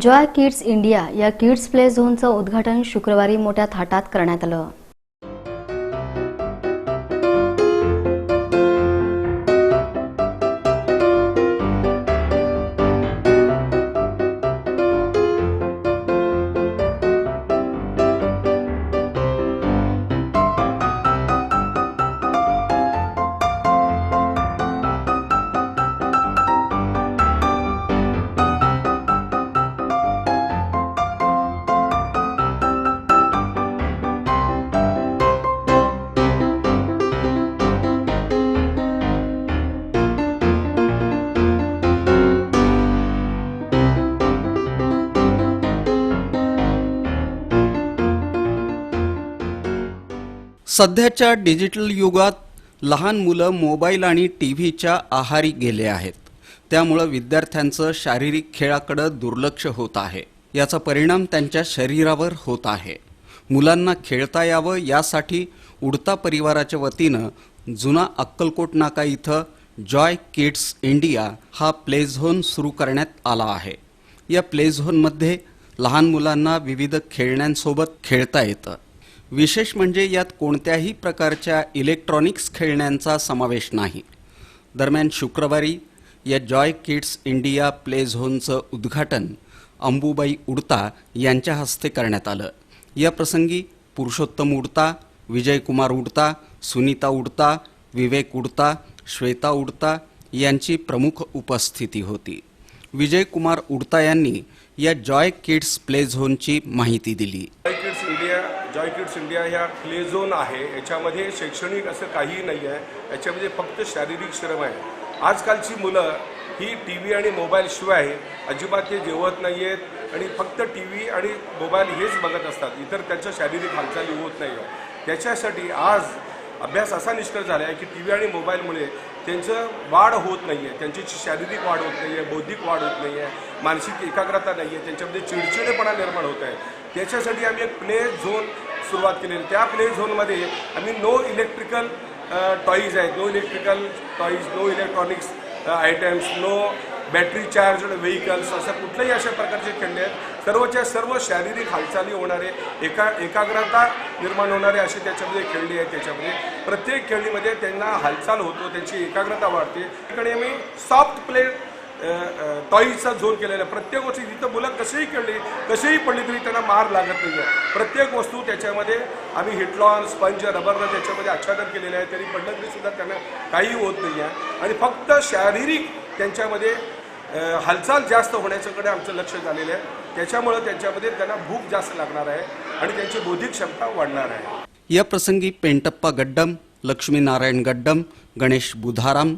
Joy kids India या kids play झोनचं उद्घाटन शुक्रवारी मोठ्या थाटात करण्यात आलं. सध्याच्या डिजिटल युगात लहान मुलं मोबाईल आणि टी व्हीच्या आहारी गेले आहेत. त्यामुळं विद्यार्थ्यांचं शारीरिक खेळाकडं दुर्लक्ष होत आहे. याचा परिणाम त्यांच्या शरीरावर होत आहे. मुलांना खेळता यावं यासाठी उडता परिवाराच्या वतीनं जुना अक्कलकोट नाका इथं जॉय किड्स इंडिया हा प्ले झोन सुरू करण्यात आला आहे. या प्ले झोनमध्ये लहान मुलांना विविध खेळण्यांसोबत खेळता येतं. विशेष म्हणजे यात कोणत्याही प्रकारच्या इलेक्ट्रॉनिक्स खेळण्यांचा समावेश नाही. दरम्यान शुक्रवारी या जॉय किड्स इंडिया प्ले झोनचं उद्घाटन अंबुबाई उडता यांच्या हस्ते करण्यात आलं. या प्रसंगी पुरुषोत्तम उडता विजयकुमार उडता सुनीता उडता विवेक उडता श्वेता उडता यांची प्रमुख उपस्थिती होती. विजयकुमार उडता यांनी या जॉय किड्स प्ले झोनची माहिती दिली. इंडिया जॉय किड्स इंडिया ह्या प्ले झोन आहे. याच्यामध्ये शैक्षणिक असं काहीही नाही आहे याच्यामध्ये फक्त शारीरिक श्रम आहे. आजकालची मुलं ही टी व्ही आणि मोबाईलशिवाय अजिबात ते जेवत नाही आहेत आणि फक्त टी व्ही आणि मोबाईल हेच बघत असतात. इतर त्यांच्या शारीरिक हालचाली होत नाही आहे त्याच्यासाठी आज अभ्यास असा निष्कर्ष झाला आहे की टी व्ही आणि मोबाईलमुळे त्यांचं वाढ होत नाही आहे त्यांची शारीरिक वाढ होत नाही आहे बौद्धिक वाढ होत नाही आहे मानसिक एकाग्रता नाही आहे त्यांच्यामध्ये चिडचिडेपणा निर्माण होत आहे. त्याच्यासाठी आम्ही एक प्ले झोन सुरुवात केलेली त्या प्ले झोनमध्ये आम्ही नो इलेक्ट्रिकल टॉईज आहेत. No electrical toys no electronics items no battery charge vehicles अशा कुठल्याही अशा प्रकारचे खेळले आहेत. सर्वच्या सर्व शारीरिक हालचाली होणारे एका एकाग्रता निर्माण होणारे असे त्याच्यामध्ये खेळणी आहेत त्याच्यामध्ये. प्रत्येक खेळणीमध्ये त्यांना हालचाल होतो त्यांची एकाग्रता वाढते. तिकडे आम्ही सॉफ्ट प्ले टॉईजचा झोन केलेला. आहे प्रत्येक गोष्टी तिथं मुलं कसेही खेळली कसेही पडली तरी त्यांना मार लागत नाही आहे प्रत्येक वस्तू त्याच्यामध्ये आम्ही हिटलॉन स्पंज रबरनं त्याच्यामध्ये आच्छादन केलेलं आहे तरी पडलं तरीसुद्धा त्यांना काही होत नाही आहे आणि फक्त शारीरिक त्यांच्यामध्ये हालचाल जास्त होण्याच्याकडे आमचं लक्ष झालेलं आहे. त्याच्यामुळं त्यांच्यामध्ये त्यांना भूक जास्त लागणार आहे आणि त्यांची बौद्धिक क्षमता वाढणार आहे. या प्रसंगी पेंटप्पा गड्डम लक्ष्मीनारायण गड्डम गणेश बुधाराम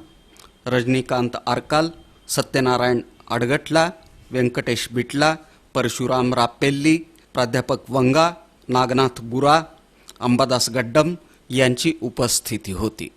रजनीकांत आरकाल सत्यनारायण आडगटला व्यंकटेश बिटला परशुराम रापेल्ली प्राध्यापक वंगा नागनाथ बुरा अंबादास गड्डम यांची उपस्थिती होती.